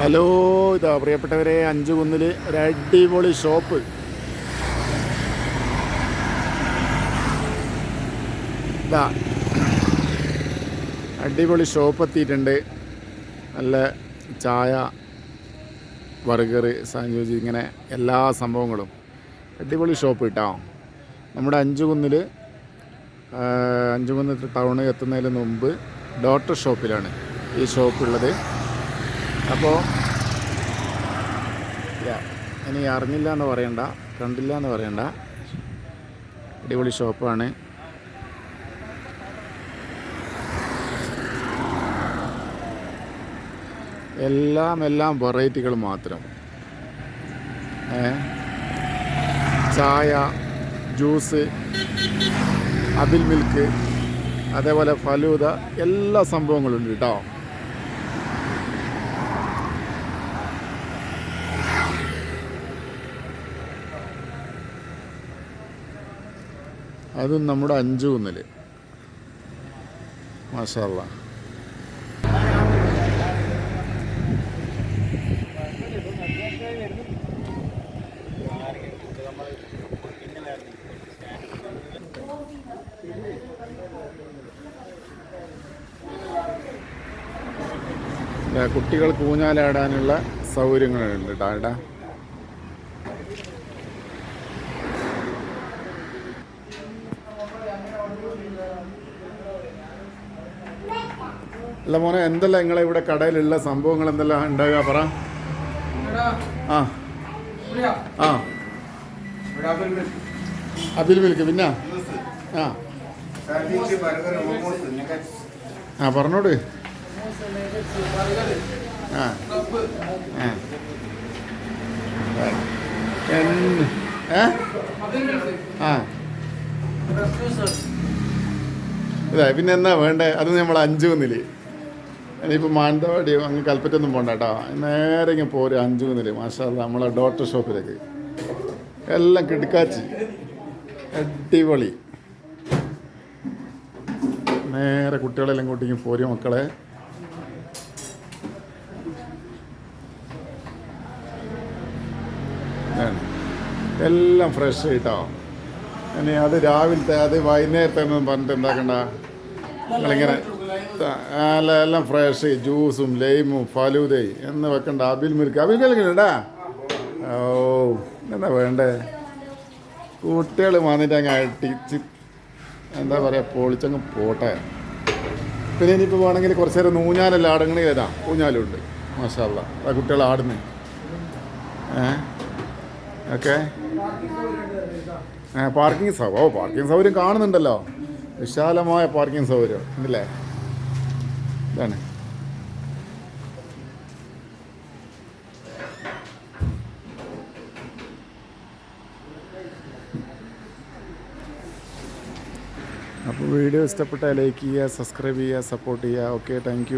Hello ഇതാ പ്രിയപ്പെട്ടവരെ അഞ്ചു കുന്നിൽ ഒരു അടിപൊളി ഷോപ്പ്. ഇതാ അടിപൊളി ഷോപ്പ് എത്തിയിട്ടുണ്ട്. നല്ല ചായ ബർഗർ സാൻഡ്വിച്ച് ഇങ്ങനെ എല്ലാ സംഭവങ്ങളും. അടിപൊളി ഷോപ്പ് കിട്ടാം. നമ്മുടെ അഞ്ചു കുന്നിൽ അഞ്ചുകുന്നിൽ അഞ്ചുകുന്ന് ടൗണ് എത്തുന്നതിന് മുമ്പ് ഡോക്ടർ ഷോപ്പിലാണ് ഈ ഷോപ്പ് ഉള്ളത്. അപ്പോൾ ഇനി അറിഞ്ഞില്ല എന്ന് പറയണ്ട കണ്ടില്ല എന്ന് പറയണ്ട. അടിപൊളി ഷോപ്പാണ്. എല്ലാം എല്ലാം വെറൈറ്റികൾ മാത്രം. ചായ ജ്യൂസ് അബിൽ മിൽക്ക് അതേപോലെ ഫലൂത എല്ലാ സംഭവങ്ങളുണ്ട് കേട്ടോ. അതും നമ്മുടെ അഞ്ച് കുന്നിൽ മാഷാള്ള കുട്ടികൾക്ക് ഊഞ്ഞാലാടാനുള്ള സൗകര്യങ്ങളുണ്ട് കേട്ടോ അല്ല മോനെ എന്തെല്ലാം നിങ്ങളെ ഇവിടെ കടയിലുള്ള സംഭവങ്ങൾ എന്തെല്ലാം ഉണ്ടാകുക പറ. ആ. ആ. അബിൽ മിൽക്ക് പിന്നെ. ആ. ആ പറഞ്ഞോട്. ആ. ആ. എൻ- ഏ? ആ. ഇതാ പിന്നെ എന്നാ വേണ്ടേ? അത് നമ്മൾ അഞ്ചു കുന്നിൽ ഇനിയിപ്പോൾ മാനന്തവാടി അങ്ങ് കൽപ്പറ്റൊന്നും പോകണ്ട കേട്ടോ. നേരെ ഇങ്ങനെ പോരും അഞ്ചു മുതൽ മാഷാ നമ്മളെ ഡോക്ടർ ഷോപ്പിലേക്ക്. എല്ലാം കിടക്കാച്ചി. അടിപൊളി. നേരെ കുട്ടികളെല്ലാം കൂട്ടിങ്ങി പോരും മക്കളെ. എല്ലാം ഫ്രഷ് കേട്ടോ ഇനി അത് രാവിലത്തെ അത് വൈകുന്നേരത്തെ പറഞ്ഞിട്ട് എന്താക്കണ്ട? നിങ്ങളിങ്ങനെ അല്ല എല്ലാം ഫ്രഷ് ജ്യൂസും ലൈമും ഫലൂതയും എന്ന് വെക്കണ്ട. അബിൽ മിൽക്ക്. അബിൽ മിൽക്ക് ഉണ്ടാ ഓ എന്താ വേണ്ടേ? കുട്ടികൾ വന്നിട്ട് അങ്ങ് അടിച്ച് എന്താ പറയുക പൊളിച്ചങ്ങ് പോട്ടെ. പിന്നെ ഇനിയിപ്പോൾ വേണമെങ്കിൽ കുറച്ച് നേരം ഊഞ്ഞാലെല്ലാം ആടണമെങ്കിൽ ഏതാ ഊഞ്ഞാലുണ്ട് മാഷാല്ല ആ കുട്ടികൾ ആടുന്നേ. ഏ? ഓക്കെ പാർക്കിംഗ് സൗകര്യം ഓ പാർക്കിംഗ് സൗകര്യം കാണുന്നുണ്ടല്ലോ. വിശാലമായ പാർക്കിംഗ് സൗകര്യം. ഇല്ലേ? ഇതാണ് അപ്പോൾ വീഡിയോ ഇഷ്ടപ്പെട്ടാൽ ലൈക്ക് ചെയ്യുക സബ്സ്ക്രൈബ് ചെയ്യുക സപ്പോർട്ട് ചെയ്യുക. Okay thank